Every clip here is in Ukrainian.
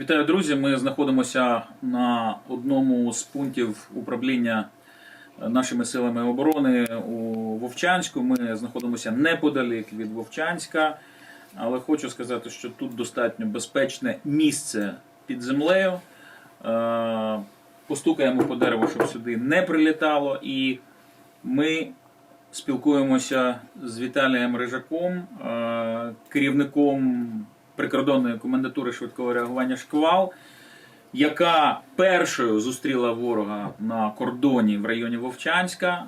Вітаю, друзі. Ми знаходимося на одному з пунктів управління нашими силами оборони у Вовчанську. Ми знаходимося неподалік від Вовчанська, але хочу сказати, що тут достатньо безпечне місце під землею. Е, Постукаємо по дереву, щоб сюди не прилітало. І ми спілкуємося з Віталієм Рижаком, е, керівником прикордонної комендатури швидкого реагування шквал, яка першою зустріла ворога на кордоні в районі Вовчанська,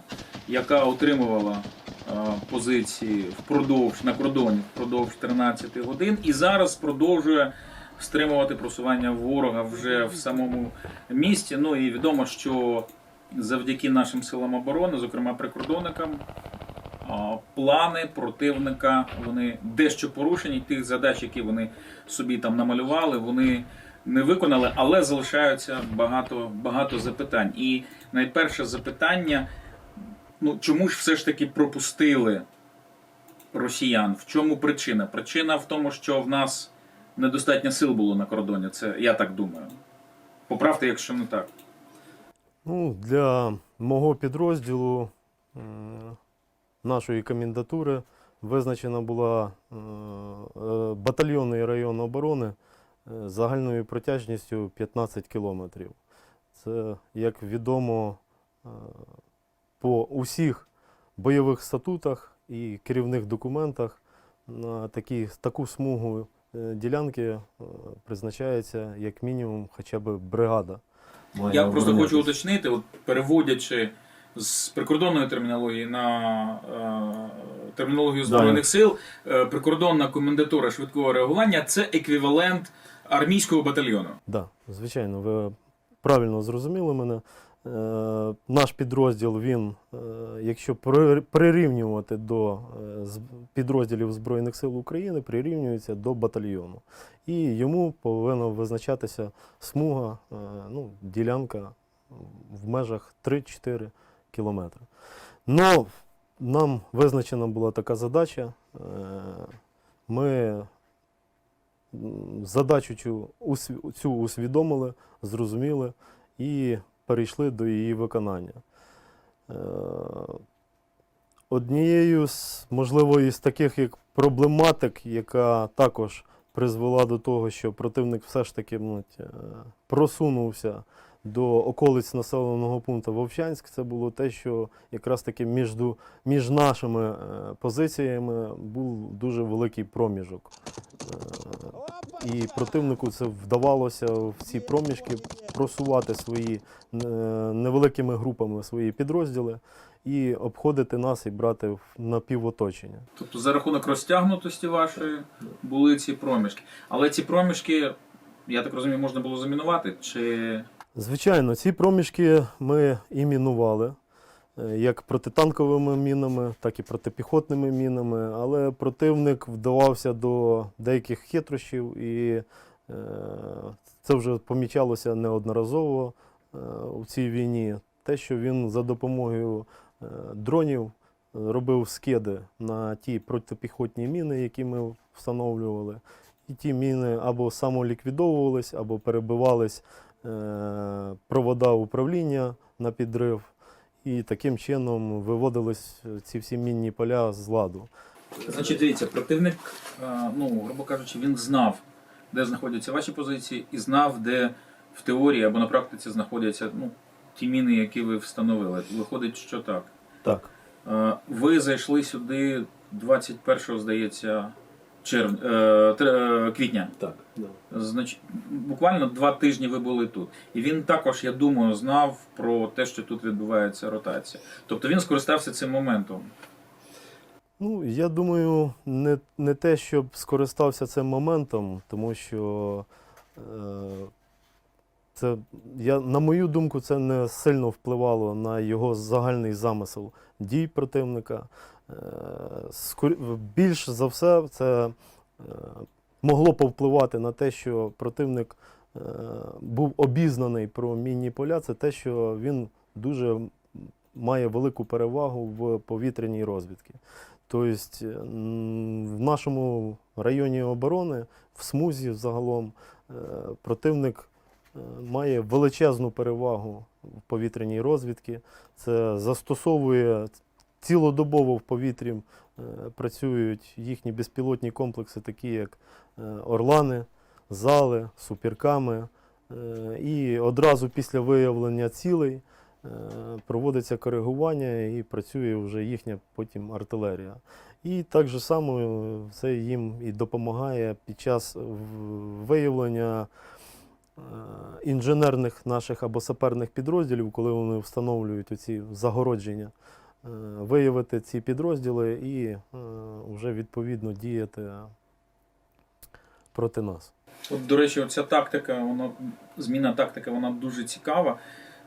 яка отримувала е, позиції впродовж на кордоні впродовж 13 годин, і зараз продовжує стримувати просування ворога вже в самому місті. Ну і відомо, що завдяки нашим силам оборони, зокрема прикордонникам, плани противника вони дещо порушені. Тих задач, які вони собі там намалювали, вони не виконали, але залишаються багато, багато запитань. І найперше запитання: ну чому ж все ж таки пропустили росіян? В чому причина? Причина в тому, що в нас недостатньо сил було на кордоні. Це я так думаю. Поправте, якщо не так. Ну, для мого підрозділу нашої комендатури визначена була е, батальйонний район оборони е, загальною протяжністю 15 кілометрів. Це, як відомо, е, по усіх бойових статутах і керівних документах на такі, таку смугу ділянки призначається як мінімум хоча б бригада. Я просто хочу уточнити, от переводячи з прикордонної термінології на е, термінологію Збройних сил, е, прикордонна комендатура швидкого реагування це еквівалент армійського батальйону. Да, звичайно, ви правильно зрозуміли мене. Е, наш підрозділ, він, е, якщо при- прирівнювати до підрозділів Збройних сил України, прирівнюється до батальйону. І йому повинна визначатися смуга, е, ну, ділянка в межах 3-4 кілометри. Но нам визначена була така задача. е, Ми задачу цю, усвідомили, зрозуміли і перейшли до її виконання. Е, Однією з, можливо, із таких як проблематик, яка також призвела до того, що противник все ж таки е, просунувся до околиць населеного пункту Вовчанськ, це було те, що якраз таки між, між нашими е, позиціями був дуже великий проміжок. Е, І противнику це вдавалося в ці проміжки просувати свої е, невеликими групами свої підрозділи і обходити нас і брати в напівоточення. Тобто за рахунок розтягнутості вашої були ці проміжки. Але ці проміжки, я так розумію, можна було замінувати? Чи Звичайно, ці проміжки ми і мінували. е, Як протитанковими мінами, так і протипіхотними мінами, але противник вдавався до деяких хитрощів, і е, це вже помічалося неодноразово е, у цій війні. Те, що він за допомогою дронів робив скиди на ті протипіхотні міни, які ми встановлювали. І ті міни або самоліквідовувались, або перебивались провода управління на підрив. І таким чином виводились ці всі мінні поля з ладу. Значить, дивіться, противник, е, ну, грубо кажучи, він знав, де знаходяться ваші позиції, і знав, де в теорії або на практиці знаходяться ну, ті міни, які ви встановили. Виходить, що так. Так. Е, Ви зайшли сюди 21-го, здається, черв... е, тр- е, квітня. Так. Значить, буквально два тижні ви були тут. І він також, я думаю, знав про те, що тут відбувається ротація. Тобто він скористався цим моментом. Ну, я думаю, не, не те, щоб скористався цим моментом, тому що е, це, я, на мою думку, це не сильно впливало на його загальний замисел дій противника. Е, більш за все, це е, могло повпливати на те, що противник е, був обізнаний про мінні поля, це те, що він дуже має велику перевагу в повітряній розвідці. Тобто в нашому районі оборони, в смузі загалом, противник має величезну перевагу в повітряній розвідці. Це застосовує цілодобово в повітрі е, працюють їхні безпілотні комплекси, такі як е, Орлани, Зали, Суперками. Е, І одразу після виявлення цілей проводиться коригування і працює вже їхня потім артилерія. І так же само це їм і допомагає під час виявлення інженерних наших або саперних підрозділів, коли вони встановлюють оці загородження, виявити ці підрозділи і е, вже відповідно діяти проти нас. От, до речі, ця тактика, вона зміна тактики, вона дуже цікава.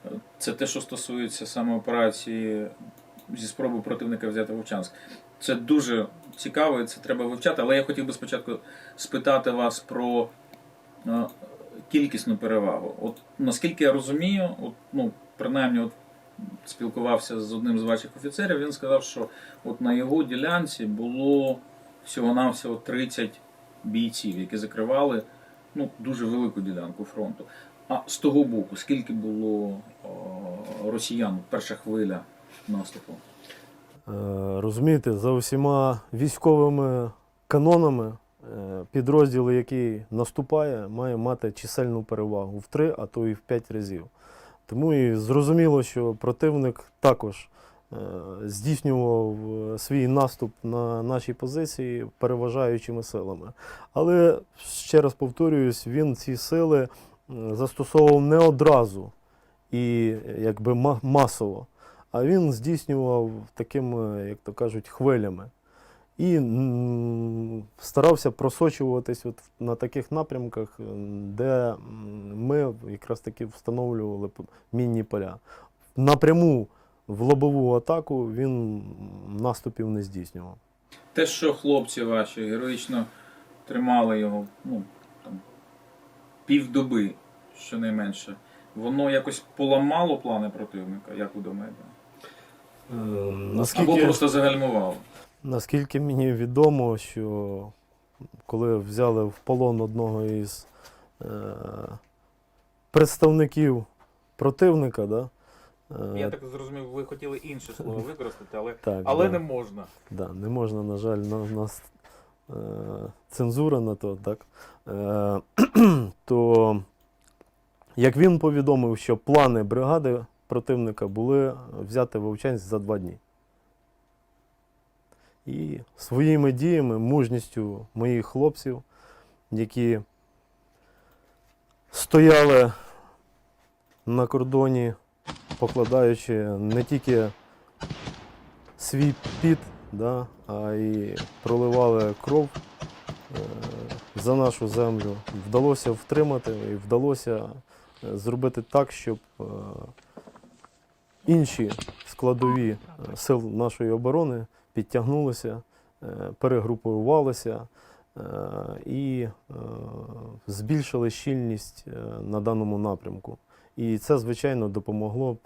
Е, Це те, що стосується саме операції зі спроби противника взяти Вовчанськ. Це дуже цікаво, і це треба вивчати. Але я хотів би спочатку спитати вас про е, кількісну перевагу. От наскільки я розумію, от, ну, принаймні, от, спілкувався з одним з ваших офіцерів, він сказав, що от на його ділянці було всього-навсього 30 бійців, які закривали ну, дуже велику ділянку фронту. А з того боку, скільки було росіян, перша хвиля наступу? Е, Розумієте, за усіма військовими канонами е, підрозділ, який наступає, має мати чисельну перевагу в три, а то і в п'ять разів. Тому і зрозуміло, що противник також е, здійснював е, свій наступ на наші позиції переважаючими силами. Але ще раз повторююсь, він ці сили е, застосовував не одразу і якби масово а він здійснював такими, як то кажуть, хвилями. І старався просочуватись от на таких напрямках, де ми якраз таки встановлювали мінні поля. Напряму в лобову атаку він наступів не здійснював. Те, що хлопці ваші героїчно тримали його ну, там, півдоби, щонайменше, воно якось поламало плани противника, як ви думаєте? Або просто загальмувало? Наскільки мені відомо, що коли взяли в полон одного із е, представників противника, да, е, Я так зрозумів, ви хотіли інше слово використати, але, так, але да. не можна. Да, не можна, на жаль, на у нас е, цензура на то, так? Е, то як він повідомив, що плани бригади противника були взяти Вовчанськ за два дні. І своїми діями, мужністю моїх хлопців, які стояли на кордоні, покладаючи не тільки свій піт, да, а й проливали кров е, за нашу землю. Вдалося втримати і вдалося е, зробити так, щоб е, інші складові сил нашої оборони підтягнулися, е, перегрупувалися е, і е, збільшили щільність на даному напрямку. І це, звичайно, допомогло,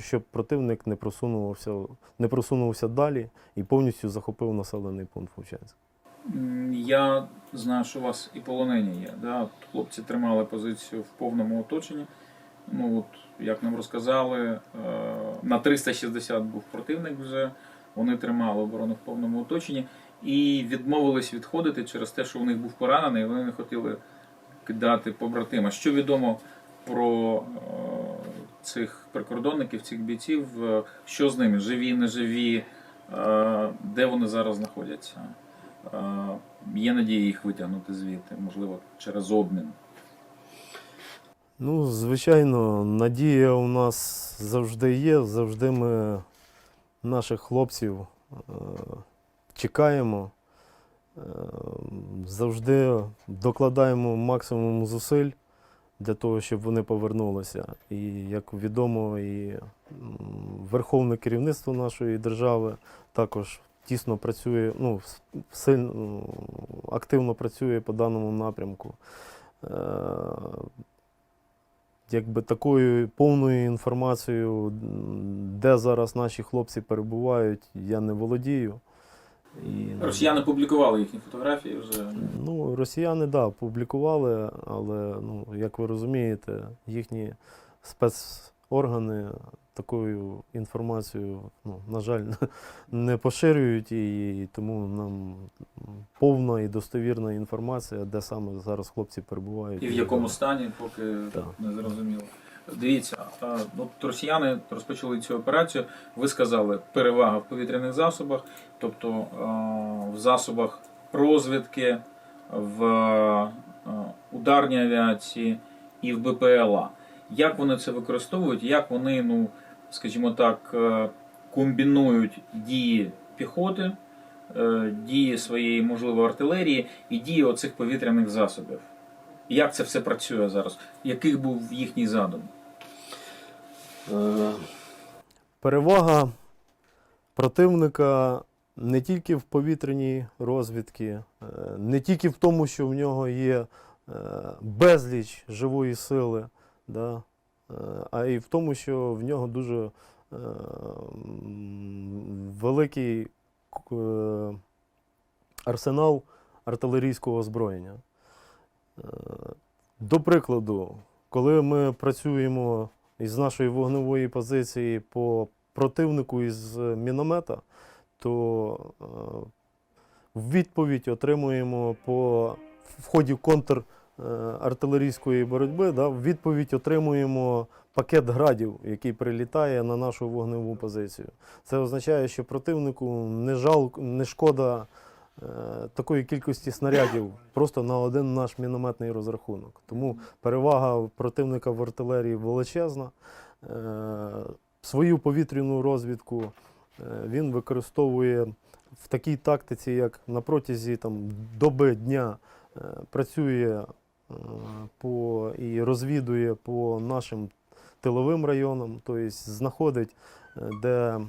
щоб противник не просунувався, не просунувся далі і повністю захопив населений пункт Вовчанськ. Я знаю, що у вас і полонені є. Да? Хлопці тримали позицію в повному оточенні. Ну, от, як нам розказали, на 360 був противник вже. Вони тримали оборону в повному оточенні і відмовились відходити через те, що у них був поранений, і вони не хотіли кидати побратима. Що відомо про е, цих прикордонників, цих бійців, е, що з ними? Живі, не живі, е, де вони зараз знаходяться? Є надія їх витягнути звідти, можливо, через обмін. Ну, звичайно, надія у нас завжди є. Завжди ми наших хлопців е, чекаємо, е, завжди докладаємо максимум зусиль для того, щоб вони повернулися. І як відомо, і верховне керівництво нашої держави також тісно працює, ну, сильно активно працює по даному напрямку. Якби такою повною інформацією, де зараз наші хлопці перебувають, я не володію. І, Росіяни публікували їхні фотографії вже. Ну, росіяни, так, да, публікували, але, ну, як ви розумієте, їхні спецоргани такою інформацією, ну, на жаль, не поширюють, і тому нам повна і достовірна інформація, де саме зараз хлопці перебувають. І в якому стані, поки Так. не зрозуміло. Дивіться, ну, от росіяни розпочали цю операцію. Ви сказали, перевага в повітряних засобах, тобто в засобах розвідки, в ударній авіації і в БПЛА. Як вони це використовують? Як вони, ну, скажімо так, е, комбінують дії піхоти, е, дії своєї, можливо, артилерії і дії оцих повітряних засобів? Як це все працює зараз? Яких був їхній задум? Е, Перевага противника не тільки в повітряній розвідці, не тільки в тому, що в нього є безліч живої сили, да, е, а й в тому, що в нього дуже е, великий е, арсенал артилерійського озброєння. До прикладу, коли ми працюємо із нашої вогневої позиції по противнику із міномета, то в відповідь отримуємо по в ході контр артилерійської боротьби, да, в відповідь отримуємо пакет градів, який прилітає на нашу вогневу позицію. Це означає, що противнику не жалко, не шкода е, такої кількості снарядів просто на один наш мінометний розрахунок. Тому перевага противника в артилерії величезна. Е, Свою повітряну розвідку е, він використовує в такій тактиці, як на протязі там, доби дня е, працює е, по, і розвідує по нашим тиловим районам, тобто знаходить, е, де е,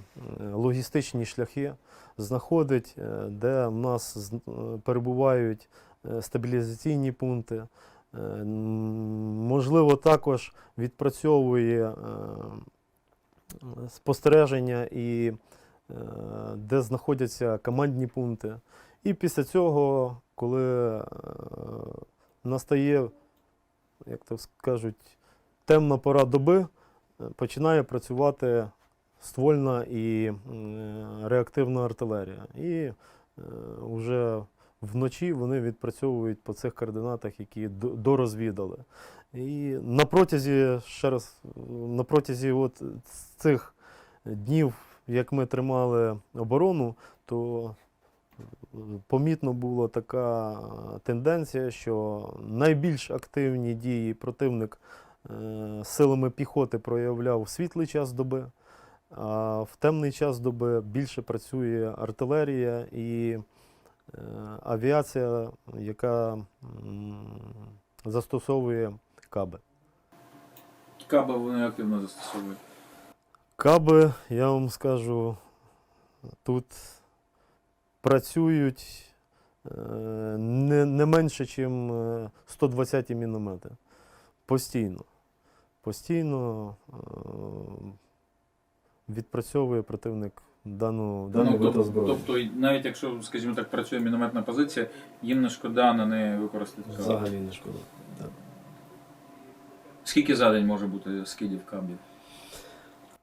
логістичні шляхи, знаходить, е, де в нас е, перебувають е, стабілізаційні пункти. Е, Можливо, також відпрацьовує е, спостереження і е, де знаходяться командні пункти. І після цього, коли е, настає, як то скажуть, темна пора доби, е, починає працювати ствольна і реактивна артилерія. І вже вночі вони відпрацьовують по цих координатах, які дорозвідали. І на протязі, ще раз, на протязі от цих днів, як ми тримали оборону, то е, помітно була така тенденція, що найбільш активні дії противник е, силами піхоти проявляв в світлий час доби, а в темний час доби більше працює артилерія і е, авіація, яка застосовує каби. Каби вони активно застосовують. Каби, я вам скажу, тут працюють е, не, не менше, ніж 120 міномети. Постійно. Постійно е, відпрацьовує противник дану, дану Ну, тобто, озброєння. тобто, навіть якщо, скажімо так, працює мінометна позиція, їм не шкода на неї використати. Взагалі не шкода. Так. Скільки за день може бути скидів кабів?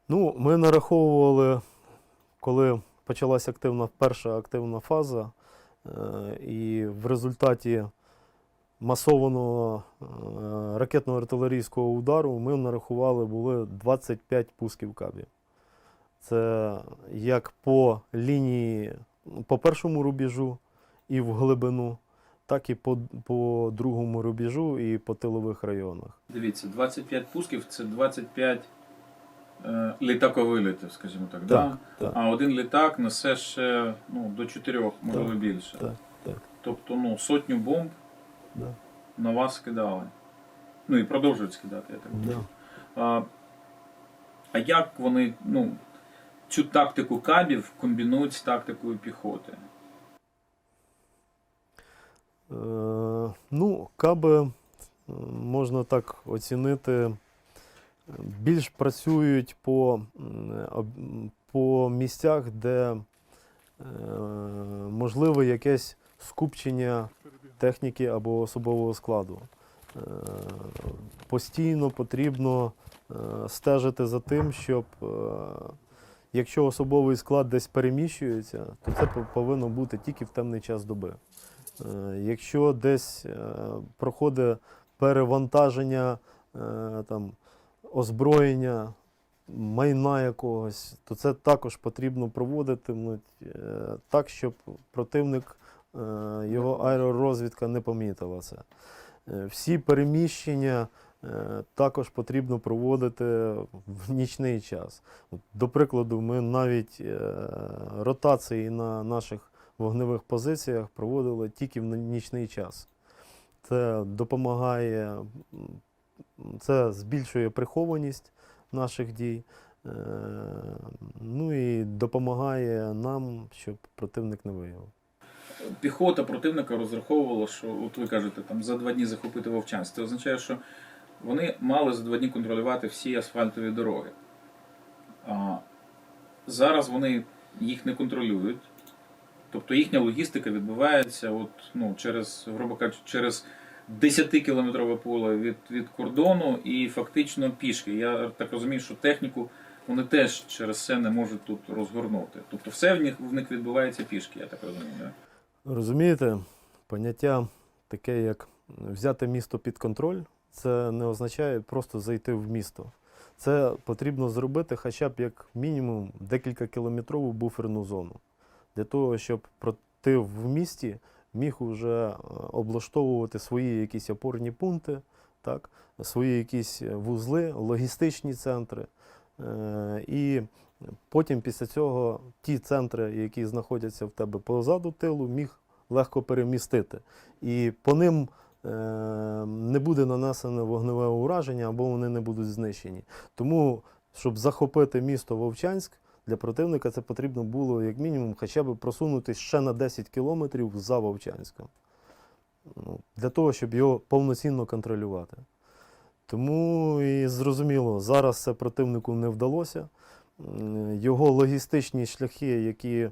Ну, ми нараховували, коли почалася активна, перша активна фаза, е, і в результаті масованого е, ракетно-артилерійського удару ми нарахували були 25 пусків кабів. Це як по лінії, по першому рубежу і в глибину, так і по, по другому рубежу і по тилових районах. Дивіться, 25 пусків це 25 е, літаковилітів, скажімо так. Так, да? так. А один літак несе ще ну, до 4, можливо, Так, більше. так, так. Тобто ну, сотню бомб Да, на вас скидали. Ну і продовжують скидати, я так думаю. да. А, а як вони ну, цю тактику кабів комбінують з тактикою піхоти? Е, ну, каби е, можна так оцінити, е, більш працюють по, по місцях, де можливо якесь скупчення техніки або особового складу. Е, Постійно потрібно е, стежити за тим, щоб е, якщо особовий склад десь переміщується, то це повинно бути тільки в темний час доби. Е, Якщо десь е, проходить перевантаження е, там, озброєння, майна якогось, то це також потрібно проводити ну, е, так, щоб противник, е, його аеророзвідка не помітила це. Е, Всі переміщення також потрібно проводити в нічний час. До прикладу, ми навіть ротації на наших вогневих позиціях проводили тільки в нічний час. Це допомагає, це збільшує прихованість наших дій. е, Ну і допомагає нам, щоб противник не виявив. Піхота противника розраховувала, що от ви кажете, там за два дні захопити Вовчанськ. Це означає, що вони мали за два дні контролювати всі асфальтові дороги. А зараз вони їх не контролюють. Тобто їхня логістика відбувається от, ну, через, грубо кажучи, через 10-кілометрове поле від, від кордону і фактично пішки. Я так розумію, що техніку вони теж через це не можуть тут розгорнути. Тобто все в них, в них відбувається пішки, я так розумію. Да? Розумієте, поняття таке, як взяти місто під контроль, це не означає просто зайти в місто. Це потрібно зробити хоча б як мінімум декілька кілометрову буферну зону. Для того, щоб проти в місті міг уже е, облаштовувати свої якісь опорні пункти, так, свої якісь вузли, логістичні центри. Е, І потім після цього ті центри, які знаходяться в тебе позаду тилу, міг легко перемістити. І по ним е, не буде нанесене вогневе ураження або вони не будуть знищені. Тому, щоб захопити місто Вовчанськ, для противника це потрібно було як мінімум хоча б просунутися ще на 10 кілометрів за Вовчанськом. Ну, для того, щоб його повноцінно контролювати. Тому і зрозуміло, зараз це противнику не вдалося. Його логістичні шляхи, які, е,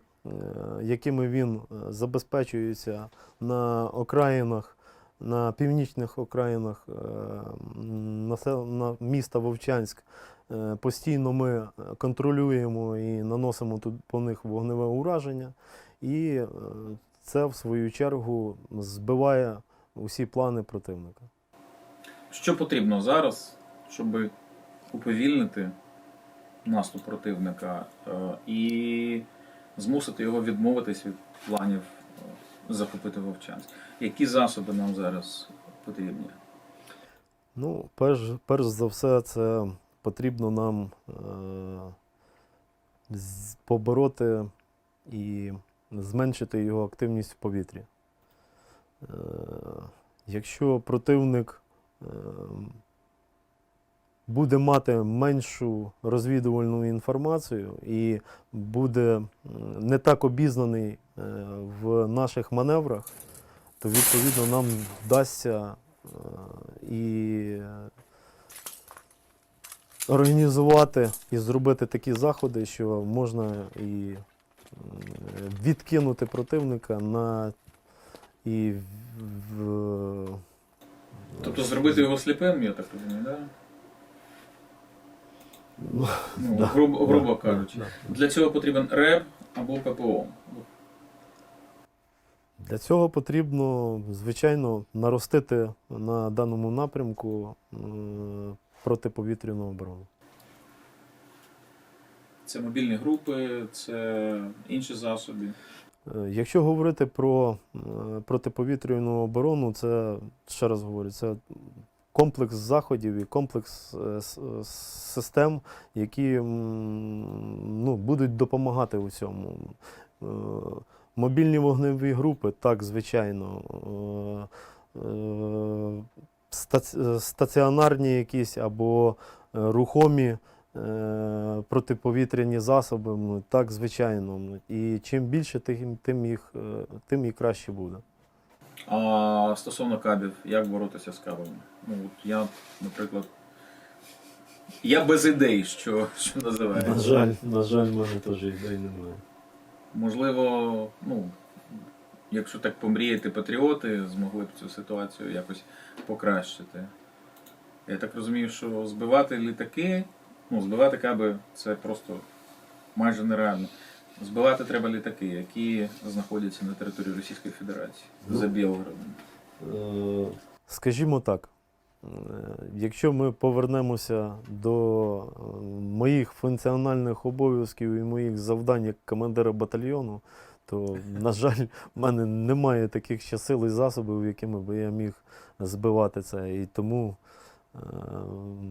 якими він е, забезпечується на окраїнах, на північних окраїнах е, на міста Вовчанськ, постійно ми е, контролюємо і наносимо тут по них вогневе ураження. І е, це, в свою чергу, збиває усі плани противника. Що потрібно зараз, щоб уповільнити наступ противника е, і змусити його відмовитись від планів е, захопити Вовчанськ? Які засоби нам зараз потрібні? Ну, перш, перш за все, це потрібно нам е, побороти і зменшити його активність в повітрі. Е, якщо противник е, буде мати меншу розвідувальну інформацію і буде не так обізнаний в наших маневрах, то відповідно нам вдасться і організувати і зробити такі заходи, що можна і відкинути противника на і в, Тобто зробити його сліпим, я так розумію, да? Ну, Ну, да, грубо, грубо да, кажучи. да. Для цього потрібен РЕБ або ППО. Для цього потрібно, звичайно, наростити на даному напрямку протиповітряну оборону. Це мобільні групи, це інші засоби. Е, Якщо говорити про е, протиповітряну оборону, це ще раз говорю, це комплекс заходів і комплекс е, систем, які ну, будуть допомагати у цьому. Мобільні вогневі групи, так, звичайно. Стаці- Стаціонарні якісь або е, рухомі е, протиповітряні засоби, ну, так, звичайно. ну, І чим більше, тим, тим, їх, е, тим і краще буде. А стосовно кабів, як боротися з кабами? Ну, от я, наприклад, я без ідей, що, що називається. На жаль, на жаль, в мене теж ідей немає. можливо, ну, якщо так помріяти, патріоти змогли б цю ситуацію якось покращити. Я так розумію, що збивати літаки, ну, збивати каби це просто майже нереально. Збивати треба літаки, які знаходяться на території Російської Федерації за Білгородом. Е, Скажімо так, е, якщо ми повернемося до е, моїх функціональних обов'язків і моїх завдань як командира батальйону, то, на жаль, в мене немає таких ще сил і засобів, якими би я міг збивати це. І тому, е,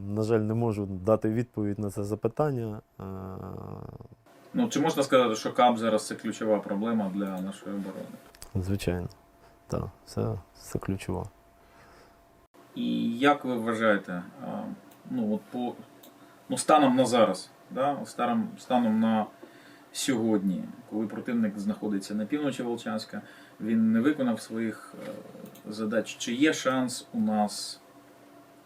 на жаль, не можу дати відповідь на це запитання. Е, Ну, чи можна сказати, що КАБ зараз це ключова проблема для нашої оборони? Звичайно, так, це, це ключово. І як ви вважаєте, ну, от по, ну, станом на зараз, да? станом, станом на сьогодні, коли противник знаходиться на півночі Волчанська, він не виконав своїх е, задач. Чи є шанс у нас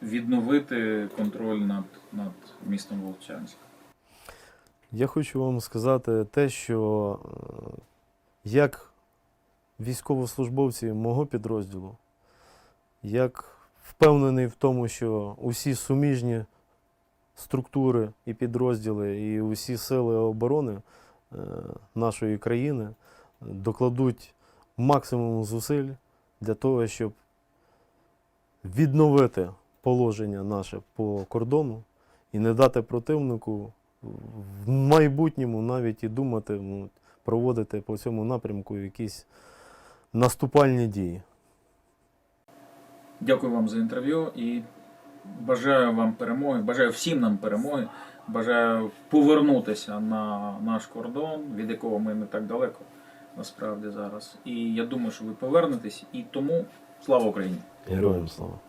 відновити контроль над, над містом Волчанськ? Я хочу вам сказати те, що е, як військовослужбовці мого підрозділу, як впевнений в тому, що усі суміжні структури і підрозділи, і усі сили оборони нашої країни докладуть максимум зусиль для того, щоб відновити положення наше по кордону і не дати противнику в майбутньому навіть і думати, ну, проводити по цьому напрямку якісь наступальні дії. Дякую вам за інтерв'ю і бажаю вам перемоги, бажаю всім нам перемоги, бажаю повернутися на наш кордон, від якого ми не так далеко насправді зараз. І я думаю, що ви повернетесь. І тому слава Україні! Героям слава!